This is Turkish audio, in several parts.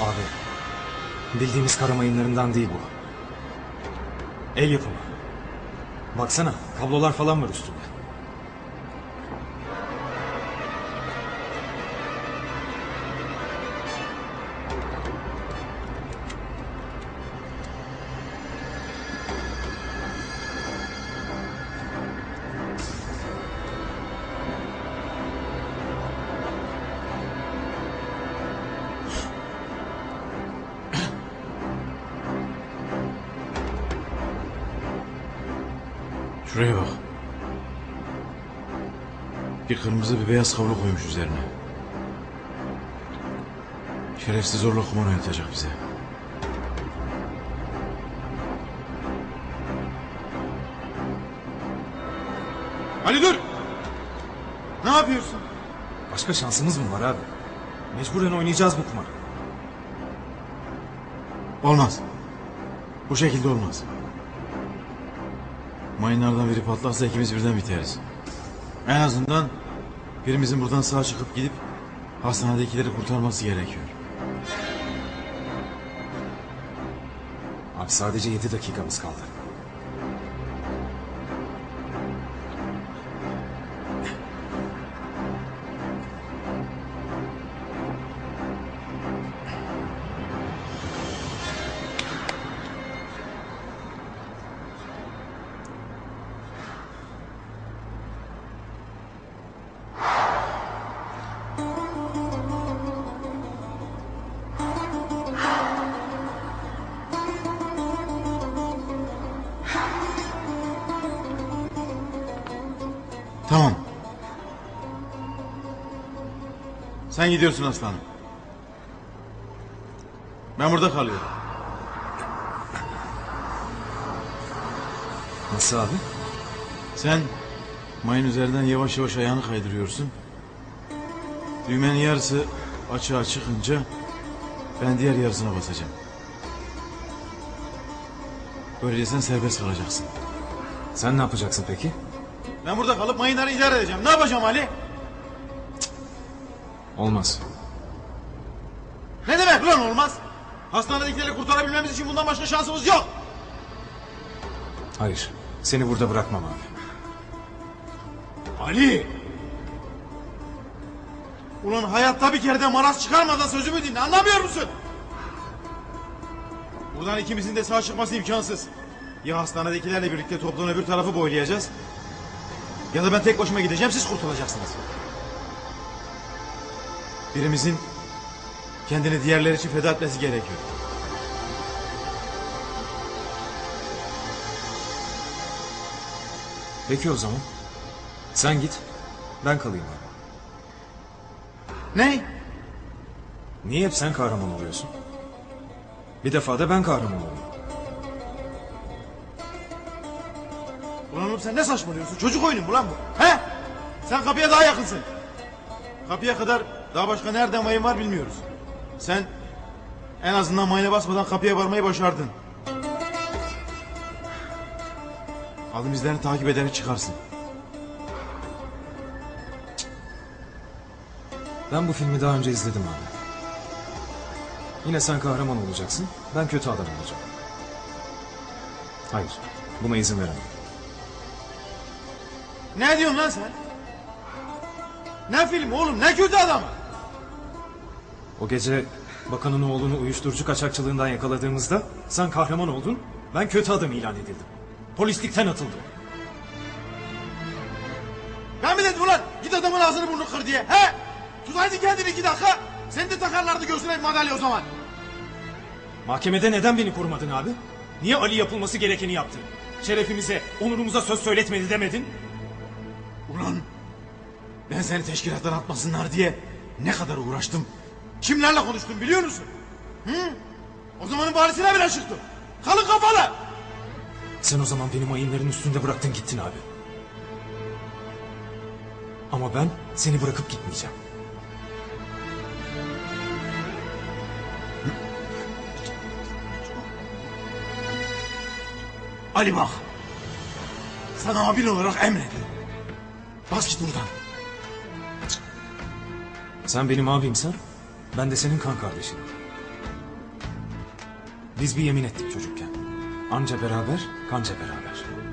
Abi, bildiğimiz karamayınlarından değil bu. El yapımı. Baksana, kablolar falan var üstünde. Şuraya bak. Bir kırmızı bir beyaz kablo koymuş üzerine. Şerefsiz zorla kumar oynatacak bize. Ali dur! Ne yapıyorsun? Başka şansımız mı var abi? Mecburen oynayacağız bu kumarı. Olmaz. Bu şekilde olmaz. Mayınlardan biri patlarsa ikimiz birden biteriz. En azından birimizin buradan sağ çıkıp gidip hastanedekileri kurtarması gerekiyor. Abi sadece yedi dakikamız kaldı. Tamam. Sen gidiyorsun aslanım. Ben burada kalıyorum. Nasıl abi? Sen mayın üzerinden yavaş yavaş ayağını kaydırıyorsun. Düğmenin yarısı açığa çıkınca ben diğer yarısına basacağım. Böylece sen serbest kalacaksın. Sen ne yapacaksın peki? Ben burada kalıp mayınları idare edeceğim. Ne yapacağım Ali? Olmaz. Ne demek lan olmaz? Hastanedekileri kurtarabilmemiz için bundan başka şansımız yok. Hayır. Seni burada bırakmam abi. Ali! Ulan hayatta bir kere de maraz çıkarmadan sözümü dinle anlamıyor musun? Buradan ikimizin de sağ çıkması imkansız. Ya hastanedekilerle birlikte toplan öbür tarafı boylayacağız. Ya da ben tek başıma gideceğim siz kurtulacaksınız. Birimizin kendini diğerleri için feda etmesi gerekiyor. Peki o zaman. Sen git. Ben kalayım abi. Ne? Niye hep sen kahraman oluyorsun? Bir defa da ben kahraman olayım. Ulan oğlum sen ne saçmalıyorsun? Çocuk oyunu mu lan bu? He? Sen kapıya daha yakınsın. Kapıya kadar daha başka nereden mayın var bilmiyoruz. Sen en azından mayına basmadan kapıya varmayı başardın. Aldım izlerini takip ederek çıkarsın. Ben bu filmi daha önce izledim abi. Yine sen kahraman olacaksın. Ben kötü adam olacağım. Hayır. Buna izin veremem. Ne diyorsun lan sen? Ne film oğlum ne kötü adam. O gece bakanın oğlunu uyuşturucu kaçakçılığından yakaladığımızda sen kahraman oldun. Ben kötü adam ilan edildim. Polislikten atıldım. Ben mi dedim ulan git adamın ağzını burnunu kır diye he? Tutaydın kendini iki dakika. Seni de takarlardı göğsüne bir madalya o zaman. Mahkemede neden beni korumadın abi? Niye Ali yapılması gerekeni yaptın? Şerefimize, onurumuza söz söyletmedi demedin? Ulan ben seni teşkilattan atmasınlar diye ne kadar uğraştım. Kimlerle konuştum biliyor musun? Hı? O zamanın varisine bile çıktım. Kalın kafalı. Sen o zaman benim ayınların üstünde bıraktın gittin abi. Ama ben seni bırakıp gitmeyeceğim. Ali bak. Sana abin olarak emrediyorum. Bas git buradan. Sen benim abimsen ben de senin kan kardeşinim. Biz bir yemin ettik çocukken. Anca beraber, kanca beraber.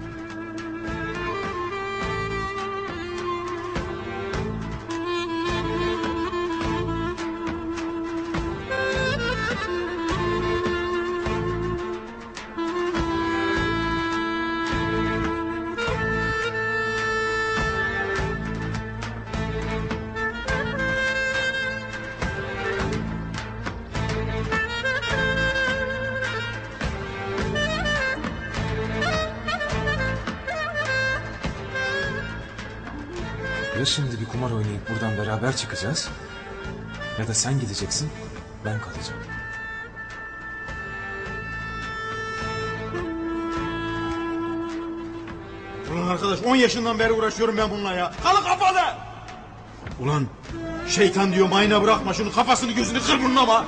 Ya şimdi bir kumar oynayıp buradan beraber çıkacağız. Ya da sen gideceksin, ben kalacağım. Ulan arkadaş 10 yaşından beri uğraşıyorum ben bununla ya. Kalı kafalı. Ulan şeytan diyor mayına bırakma şunu kafasını gözünü kır bunun ama.